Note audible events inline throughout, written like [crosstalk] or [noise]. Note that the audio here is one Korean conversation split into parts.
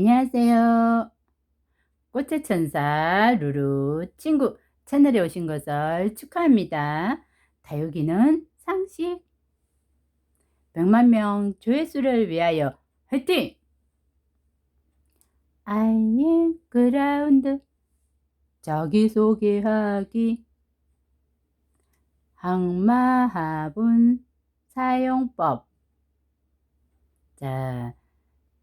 안녕하세요. 꽃의 천사 루루 친구 채널에 오신 것을 축하합니다. 다육이는 상식 100만 명 조회수를 위하여 화이팅! I am ground 자기소개하기 항마화분 사용법 자,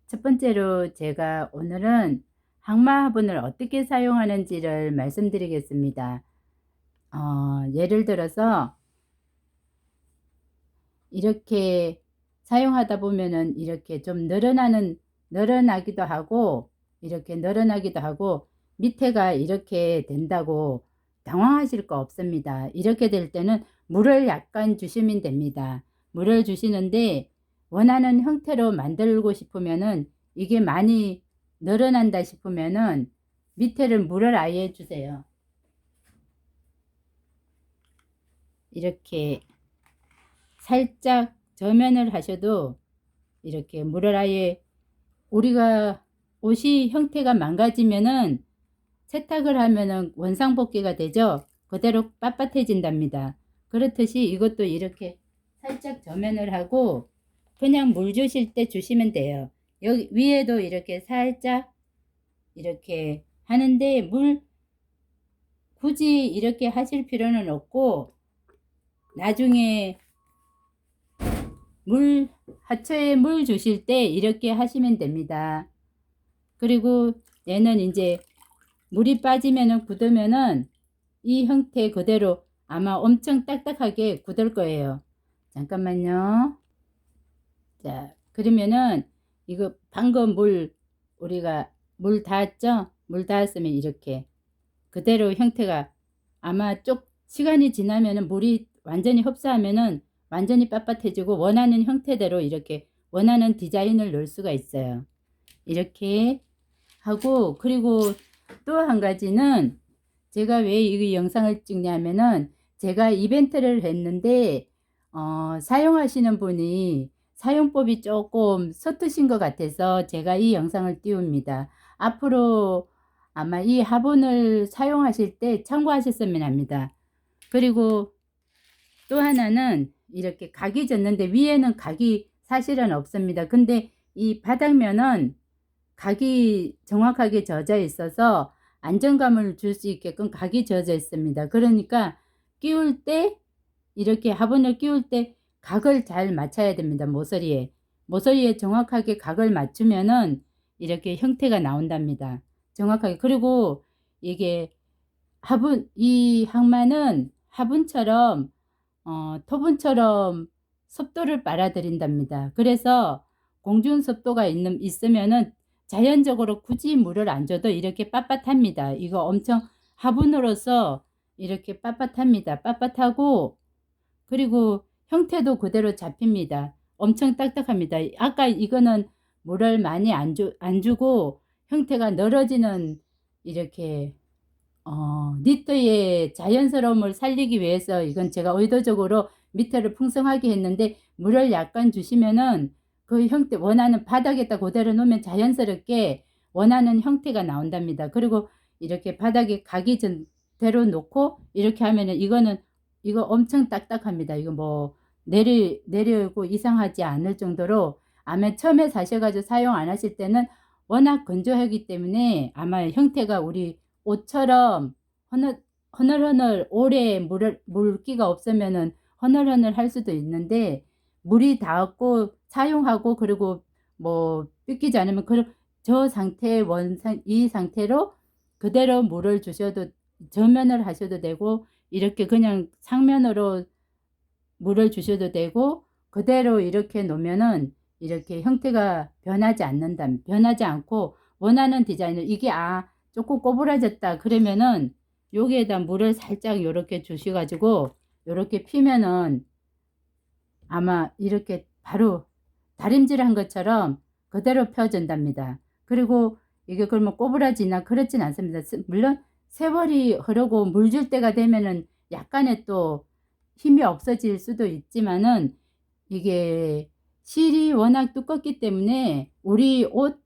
첫 번째로 제가 오늘은 항마 화분을 어떻게 사용하는지를 말씀드리겠습니다. 어, 예를 들어서 이렇게 사용하다 보면은 이렇게 좀 늘어나는 늘어나기도 하고 이렇게 늘어나기도 하고 밑에가 이렇게 된다고 당황하실 거 없습니다. 이렇게 될 때는 물을 약간 주시면 됩니다. 물을 주시는데 원하는 형태로 만들고 싶으면은 이게 많이 늘어난다 싶으면은 밑에를 물을 아예 주세요. 이렇게 살짝 저면을 하셔도 이렇게 물을 아예 우리가 옷이 형태가 망가지면은 세탁을 하면은 원상복귀가 되죠. 그대로 빳빳해진답니다. 그렇듯이 이것도 이렇게 살짝 저면을 하고 그냥 물 주실 때 주시면 돼요. 여기 위에도 이렇게 살짝 이렇게 하는데 물 굳이 이렇게 하실 필요는 없고 나중에 물 하초에 물 주실 때 이렇게 하시면 됩니다. 그리고 얘는 이제 물이 빠지면은 굳으면은 이 형태 그대로 아마 엄청 딱딱하게 굳을 거예요. 잠깐만요. 자, 그러면은 이거 방금 물 우리가 물 닿았죠? 물 닿았으면 이렇게 그대로 형태가 아마 쪽 시간이 지나면은 물이 완전히 흡수하면은 완전히 빳빳해지고 원하는 형태대로 이렇게 원하는 디자인을 넣을 수가 있어요. 이렇게 하고 그리고 또 한 가지는 제가 왜 이 영상을 찍냐면은 제가 이벤트를 했는데 어, 사용하시는 분이 사용법이 조금 서투신 것 같아서 제가 이 영상을 띄웁니다. 앞으로 아마 이 화분을 사용하실 때 참고하셨으면 합니다. 그리고 또 하나는 이렇게 각이 졌는데 위에는 각이 사실은 없습니다. 근데 이 바닥면은 각이 정확하게 젖어 있어서 안정감을 줄 수 있게끔 각이 젖어 있습니다. 그러니까 끼울 때 이렇게 화분을 끼울 때 각을 잘 맞춰야 됩니다. 모서리에. 모서리에 정확하게 각을 맞추면은 이렇게 형태가 나온답니다. 정확하게. 그리고 이게 화분, 이 항마는 화분처럼, 어, 토분처럼 습도를 빨아들인답니다. 그래서 공중 습도가 있는, 있으면은 자연적으로 굳이 물을 안 줘도 이렇게 빳빳합니다. 이거 엄청 화분으로서 이렇게 빳빳합니다. 빳빳하고, 그리고 형태도 그대로 잡힙니다. 엄청 딱딱합니다. 아까 이거는 물을 많이 안, 주, 안 주고 형태가 늘어지는 이렇게 어, 니트의 자연스러움을 살리기 위해서 이건 제가 의도적으로 밑에를 풍성하게 했는데 물을 약간 주시면은 그 형태 원하는 바닥에다 그대로 놓으면 자연스럽게 원하는 형태가 나온답니다. 그리고 이렇게 바닥에 가기 전대로 놓고 이렇게 하면은 이거는 이거 엄청 딱딱합니다. 이거 뭐 내리 내려오고 이상하지 않을 정도로 아마 처음에 사셔가지고 사용 안 하실 때는 워낙 건조하기 때문에 아마 형태가 우리 옷처럼 허늘 허늘허늘 오래 물 물기가 없으면은 허늘허늘 할 수도 있는데 물이 닿았고 사용하고 그리고 뭐 삐끼지 않으면 그럼 저 상태 원상 이 상태로 그대로 물을 주셔도 저면을 하셔도 되고 이렇게 그냥 상면으로 물을 주셔도 되고 그대로 이렇게 놓으면은 이렇게 형태가 변하지 않는다. 변하지 않고 원하는 디자인을 이게 아 조금 꼬부라졌다 그러면은 여기에다 물을 살짝 이렇게 주셔가지고 이렇게 피면은 아마 이렇게 바로 다림질한 것처럼 그대로 펴진답니다. 그리고 이게 그러면 꼬부라지나 그렇진 않습니다. 물론 세월이 흐르고 물 줄 때가 되면은 약간의 또 힘이 없어질 수도 있지만은 이게 실이 워낙 두껍기 때문에 우리 옷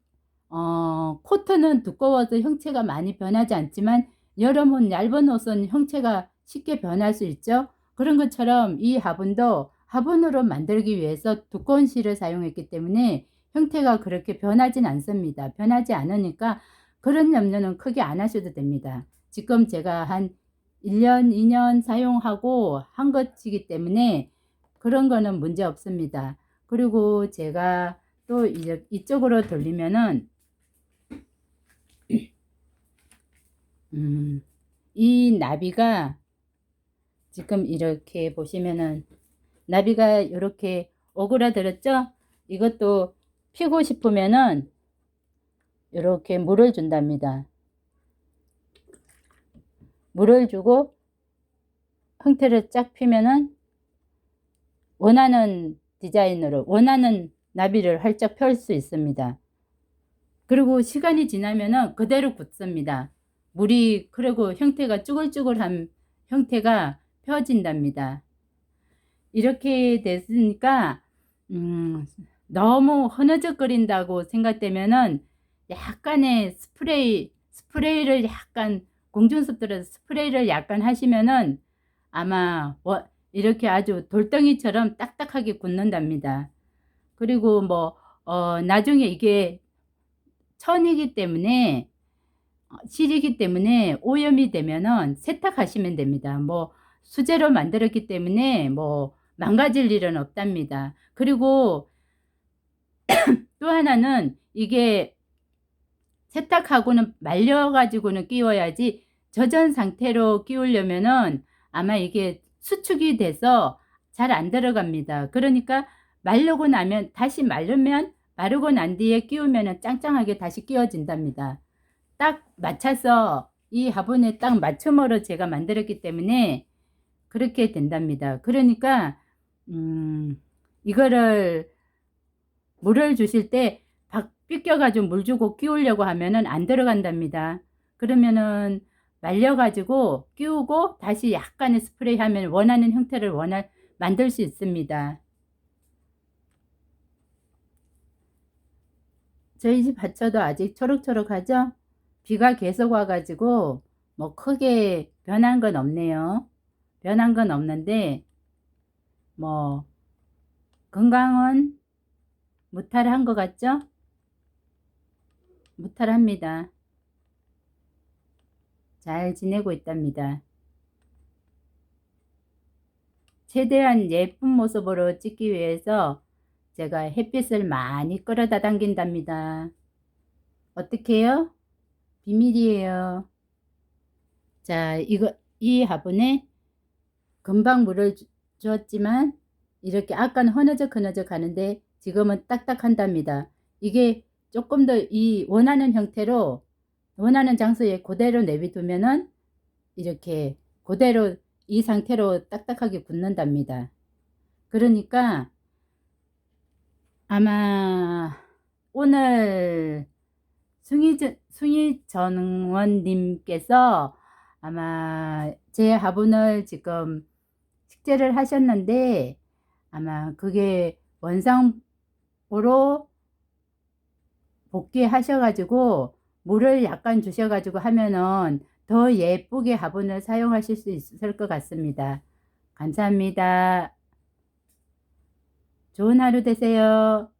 어, 코트는 두꺼워서 형체가 많이 변하지 않지만 여름 옷, 얇은 옷은 형체가 쉽게 변할 수 있죠. 그런 것처럼 이 화분도 화분으로 만들기 위해서 두꺼운 실을 사용했기 때문에 형태가 그렇게 변하진 않습니다. 변하지 않으니까 그런 염려는 크게 안 하셔도 됩니다. 지금 제가 한 1년, 2년 사용하고 한 것이기 때문에 그런 거는 문제 없습니다. 그리고 제가 또 이쪽으로 돌리면은 [clears throat] 음, 이 나비가 지금 이렇게 보시면은 나비가 이렇게 오그라들었죠? 이것도 피고 싶으면은 이렇게 물을 준답니다. 물을 주고 형태를 쫙 피면은 원하는 디자인으로 원하는 나비를 활짝 펼 수 있습니다. 그리고 시간이 지나면은 그대로 굳습니다. 물이 그리고 형태가 쭈글쭈글한 형태가 펴진답니다. 이렇게 됐으니까 음, 너무 흐느적거린다고 생각되면은 약간의 스프레이 스프레이를 약간 공중습들에서 스프레이를 약간 하시면은 아마 워- 이렇게 아주 돌덩이처럼 딱딱하게 굳는답니다. 그리고 뭐 어, 나중에 이게 천이기 때문에 어, 실이기 때문에 오염이 되면은 세탁하시면 됩니다. 뭐 수제로 만들었기 때문에 뭐 망가질 일은 없답니다. 그리고 [clears throat] 또 하나는 이게 세탁하고는 말려가지고는 끼워야지 젖은 상태로 끼우려면은 아마 이게 수축이 돼서 잘 안 들어갑니다. 그러니까 말르고 나면 다시 마르면 마르고 난 뒤에 끼우면은 짱짱하게 다시 끼워진답니다. 딱 맞춰서 이 화분에 딱 맞춤으로 제가 만들었기 때문에 그렇게 된답니다. 그러니까 음, 이거를 물을 주실 때박 삐껴가지고 물 주고 끼우려고 하면은 안 들어간답니다. 그러면은 말려가지고 끼우고 다시 약간의 스프레이 하면 원하는 형태를 원할 만들 수 있습니다. 저희 집 밭쳐도 아직 초록초록하죠? 비가 계속 와가지고 뭐 크게 변한 건 없네요. 변한 건 없는데 뭐 건강은 무탈한 것 같죠? 무탈합니다. 잘 지내고 있답니다. 최대한 예쁜 모습으로 찍기 위해서 제가 햇빛을 많이 끌어다 당긴답니다. 어떻게 해요? 비밀이에요. 자, 이거, 이 화분에 금방 물을 주- 주었지만 이렇게 아까는 흐느적 흐느적 하는데 지금은 딱딱한답니다. 이게 조금 더 이 원하는 형태로 원하는 장소에 그대로 내비두면은 이렇게 그대로 이 상태로 딱딱하게 굳는답니다. 그러니까 아마 오늘 숭이 전원님께서 아마 제 화분을 지금 식재를 하셨는데 아마 그게 원상으로 복귀하셔가지고 물을 약간 주셔가지고 하면은 더 예쁘게 화분을 사용하실 수 있을 것 같습니다. 감사합니다. 좋은 하루 되세요.